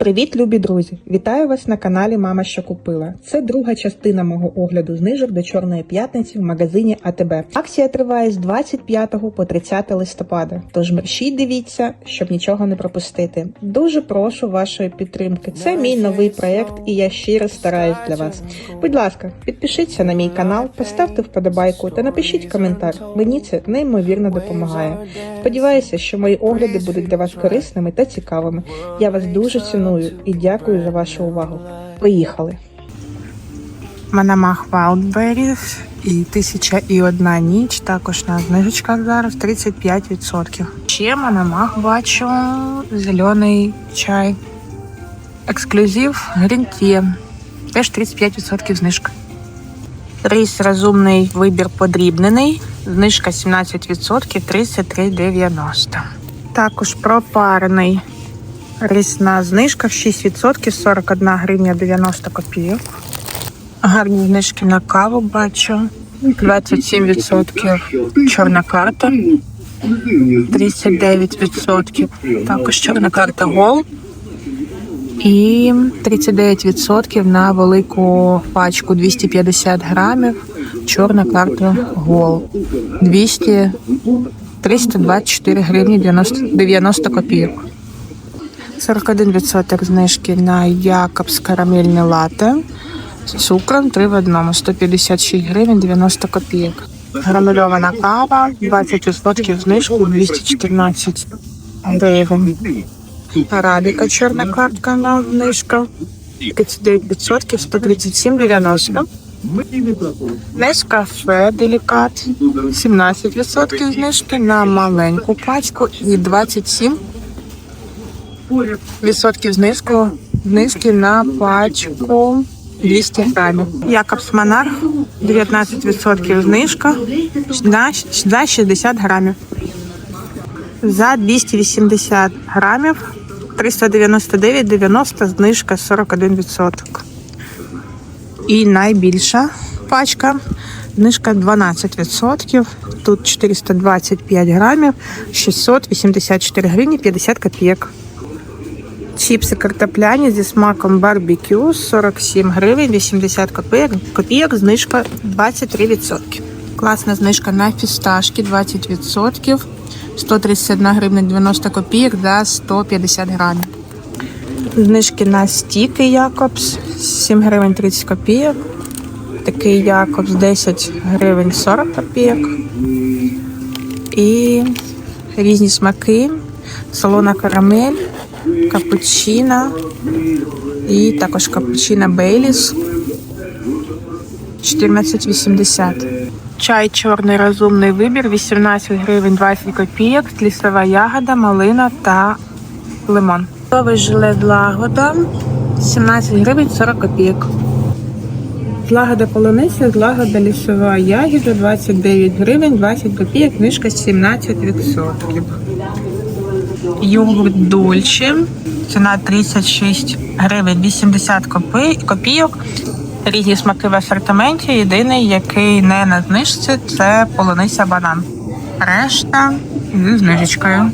Привіт, любі друзі! Вітаю вас на каналі Мама що купила. Це друга частина мого огляду знижок до Чорної п'ятниці в магазині АТБ. Акція триває з 25 по 30 листопада. Тож мерщій дивіться, щоб нічого не пропустити. Дуже прошу вашої підтримки. Це мій новий проект, і я щиро стараюсь для вас. Будь ласка, підпишіться на мій канал, поставте вподобайку та напишіть коментар. Мені це неймовірно допомагає. Сподіваюся, що мої огляди будуть для вас корисними та цікавими. Я вас дуже ціную і дякую за вашу увагу. Поїхали! Манамах Wildberries і тисяча і одна ніч. Також на знижечках зараз 35%. Ще Манамах бачу зелений чай. Ексклюзив Tea. Теж 35% знижка. Рис розумний вибір подрібнений. Знижка 17%, 33,90. Також пропарений рис на знижках 6%, 41 гривня 90 копійок. Гарні знижки на каву бачу. 27% чорна карта, 39% також чорна карта Гол. І 39% на велику пачку 250 грамів. Чорна карта Гол. 200, 324 гривні 90, 90 копійок. 41% знижки на Якобс карамельне лате з цукром 3 в одному 156 гривень 90 копійок. Гранульована кава 20% знижку 214 гривень. Арабіка чорна картка на знижка 39% 137,90. Нескафе делікат 17% знижки на маленьку пачку і 27 відсотків знижку, знижки на пачку 200 грамів. Якобс Монарх 19% знижка за 60 грамів. За 280 грамів 399,90 знижка 41%. І найбільша пачка знижка 12%. Тут 425 грамів, 684 гривні 50 копійок. Чіпси картопляні зі смаком барбекю 47 гривень 80 копійок, копійок знижка 23%. Класна знижка на фісташки 20%, 131 гривня 90 копійок за 150 грамів. Знижки на стіки Якобс 7 гривень 30 копійок. Такий Якобс 10 гривень 40 копійок. І різні смаки, солона карамель капучино і також капучино Бейліс 14,80. Чай чорний розумний вибір 18 гривень 20 копійок, лісова ягода, малина та лимон. Готовий желе злагода 17 гривень 40 копійок. Злагода полуниця, злагода лісова ягода 29 гривень 20 копійок, книжка 17%. Йогурт Дольче. Ціна 36 гривень 80 копійок. Різні смаки в асортименті. Єдиний, який не на знижці, це полуниця банан. Решта зі знижечкою.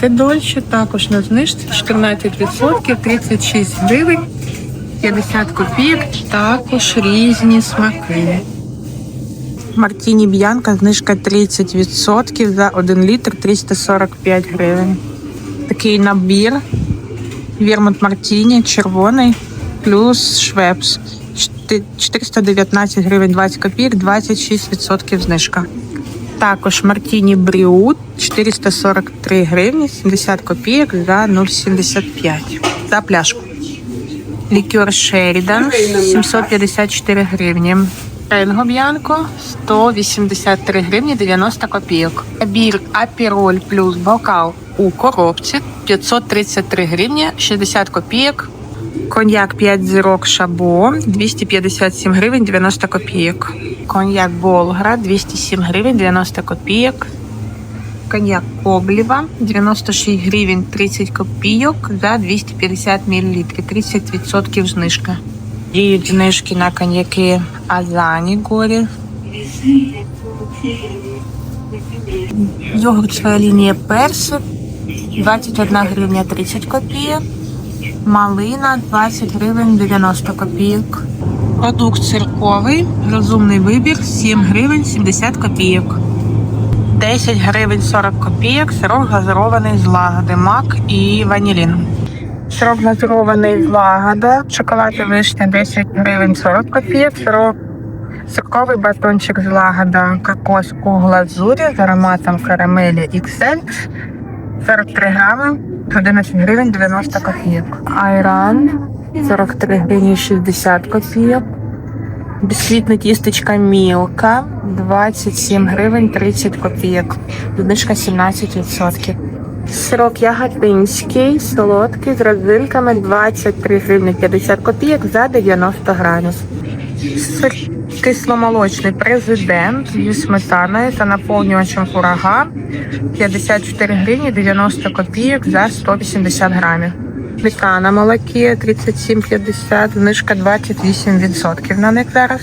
Те Дольче також на знижці 14%, 36 гривень, 50 копійок, також різні смаки. Мартіні Б'янка знижка 30% за 1 літр 345 гривень. Такий набір. Вірмут Мартіні, червоний, плюс швепс. Чти- 419 гривень 20 копійок, 26% знижка. Також Мартіні Бріут 443 гривні, 70 копійок за 0,75 за пляшку. Лікер Шерідан 754 гривні. Ренго Б'янко 183 гривні 90 копійок. Набір Апіроль плюс бокал у коробці 533 гривні 60 копійок. Коньяк 5 зірок Шабо 257 гривень 90 копійок. Коньяк Болгра 207 гривень 90 копійок. Коньяк Коблєва 96 гривень 30 копійок за 250 мл. 30% знижка. Діють знижки на коньяки Азані Горі. Йогурт своя лінія персик 21 гривня 30 копійок. Малина 20 гривень 90 копійок. Продукт цирковий, розумний вибір 7 гривень 70 копійок. 10 гривень 40 копійок, сирок глазурований з лагоди, мак і ванілін. Сирок глазурований лагода, шоколад і вишня 10 гривень 40 копійок, сирок Сирковий батончик з лагода кокос у глазурі з ароматом карамелі XL 43 грами, 11 гривень 90 копійок. Айран 43 гривні 60 копійок. Бісквітна тістечка Мілка 27 гривень 30 копійок. Знижка 17%. Сирок ягодинський, солодкий з родзинками 23 гривні 50 копійок за 90 грамів. Сир кисломолочний президент зі сметаною та наповнювачем курага 54 гривні 90 копійок за 180 грамів. Пліка на молокі 37,50, знижка 28% на них зараз.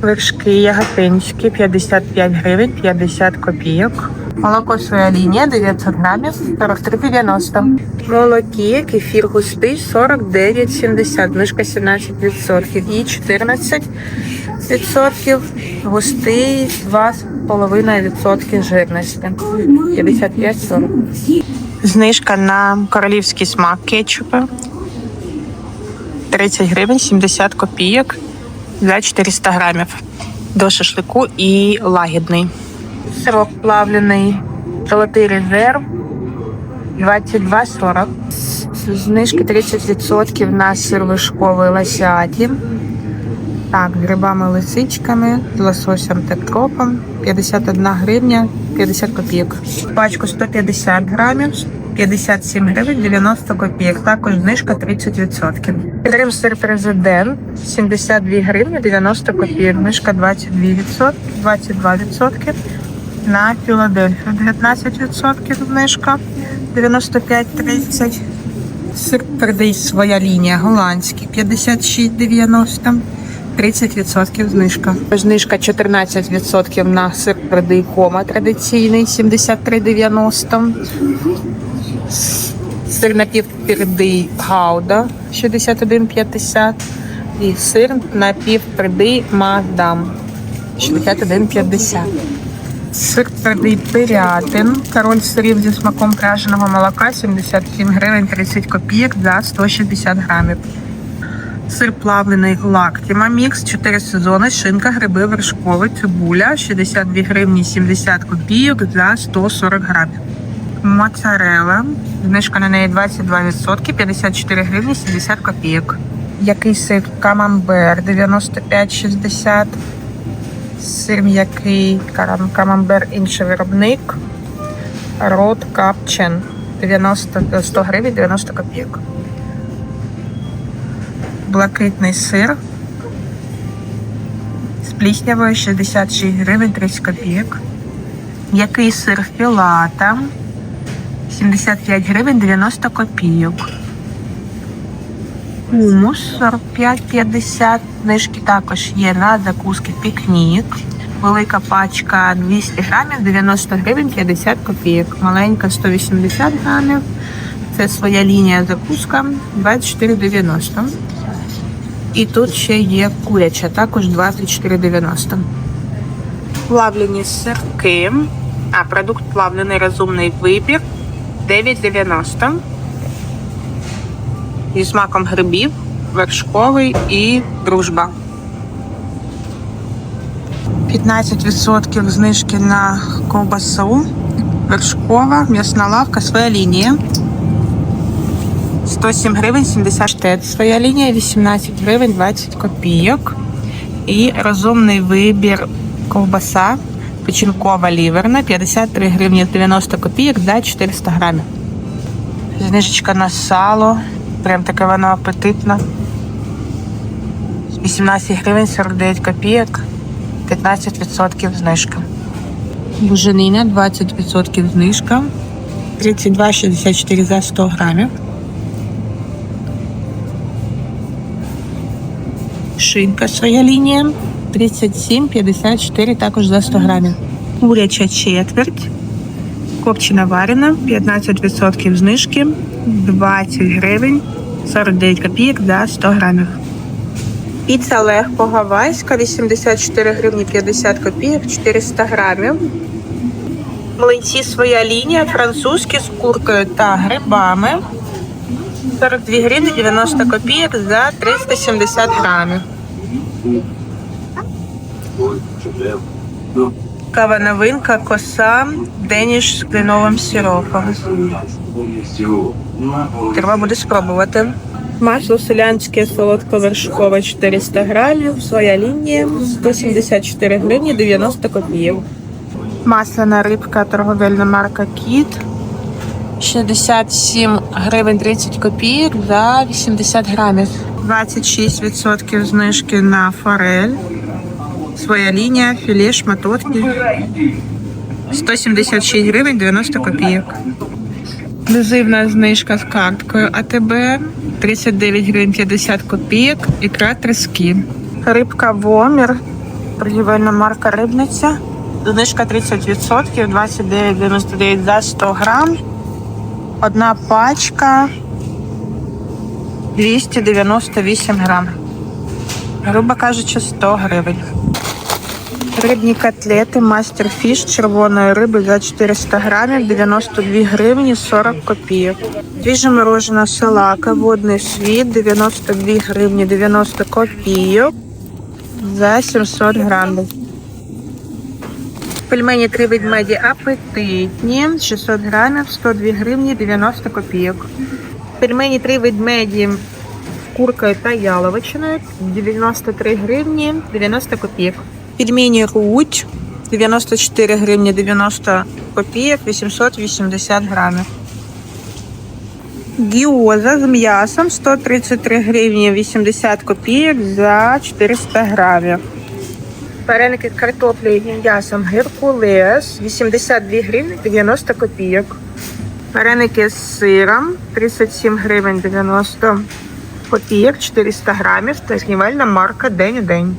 Вершки яготинські 55 гривень 50 копійок. Молоко своя лінія 900 грамів 43,90. Молокі, кефір густий 49,70, знижка 17% і 14% густий 2,5% жирності. 55,40. Знижка на королівський смак кетчупа 30 гривень 70 копійок за 400 грамів. До шашлику і лагідний. Сирок плавлений, золотий резерв 22,40. Знижки 30% на сир вишковий лосяті. Так, грибами лисичками, з лососем та кропом 51 гривня 50 копійок. Пачку 150 грамів, 57 гривень 90 копійок. Також знижка 30%. Крем сир президент 72 гривні 90 копійок. Знижка 22%, 22%. На Філадельфію 19% знижка 95,30. Сир твердий своя лінія голландський 56,90. 30% знижка. Знижка 14% на сир твердий кома традиційний 73,90. Сир напівтвердий гауда 61,50. І сир напівтвердий мадам 61,50. Сир твердий пирятин. Король сирів зі смаком пряженого молока 77 гривень 30 копійок за 160 грамів. Сир плавлений лактіма мікс, 4 сезони, шинка, гриби, вершковий, цибуля, 62 гривні 70 копійок за 140 грамів. Моцарела, знижка на неї 22%, 54 гривні 70 копійок. Який сир камамбер 95,60. Сир м'який камамбер інший виробник. Рот капчен 90, 100 гривень 90 копійок блакитний сир з пліснявою 66 гривень 30 копійок. Який сир філата 75 гривень 90 копійок. Хумус 45,50. Знижки також є на закуски пікнік. Велика пачка 200 грамів 90 гривень 50 копійок. Маленька 180 грамів. Це своя лінія закуска 24,90. І тут ще є куряча, також 24,90. Плавлені сирки. А, продукт плавлений розумний вибір 9,90. Зі смаком грибів, вершковий і дружба. 15% знижки на ковбасу. Вершкова, м'ясна лавка, своя лінія. 107 гривень 70 штет. Своя лінія 18 гривень 20 копійок. І розумний вибір ковбаса печінкова ліверна 53 гривні 90 копійок за 400 грамів. Знижечка на сало. Прям таке воно апетитне. 18 гривень 49 копійок. 15% знижка. Буженина 20% знижка. 32,64 за 100 грамів. Шинка своя лінія 37,54 також за 100 грамів. Куряча четверть. Копчена варена, 15% знижки, 20 гривень 49 копійок за 100 грамів. Піца легко гавайська 84 гривні 50 копійок 400 грамів. Млинці своя лінія, французькі з куркою та грибами. 42 гривні 90 копійок за 370 грамів. Кава новинка, коса, деніш з кленовим сиропом. Треба буде спробувати. Масло селянське солодковершкове 400 грамів, своя лінія 174 гривні 90 копійок. Масляна рибка, торговельна марка Кіт 67 гривень 30 копійок за 80 грамів. 26% знижки на форель. Своя лінія, філе, шматочки. 176 гривень 90 копійок. Ексклюзивна знижка з карткою АТБ 39 гривень 50 копійок. Ікра трески. Рибка Вомір. Торгівельна марка Рибниця. Знижка 30%, 29,99 за 100 грам. Одна пачка 298 грам. Грубо кажучи, 100 гривень. Рибні котлети Мастер Фіш червоної риби за 400 грамів 92 гривні 40 копійок. Свіже морожена салака, водний світ 92 гривні 90 копійок за 700 грамів. Пельмені три ведмеді апетитні 600 грамів 102 гривні 90 копійок. Пельмені три ведмеді куркою та яловичиною 93 гривні 90 копійок. Пельмені Руть 94 гривні 90 копійок 880 грамів. Гіоза з м'ясом 133 гривні 80 копійок за 400 грамів. Вареники з картоплею і м'ясом Геркулес 82 гривні 90 копійок. Вареники з сиром 37 гривень 90 копійок 400 грамів. Торгівельна марка День у день.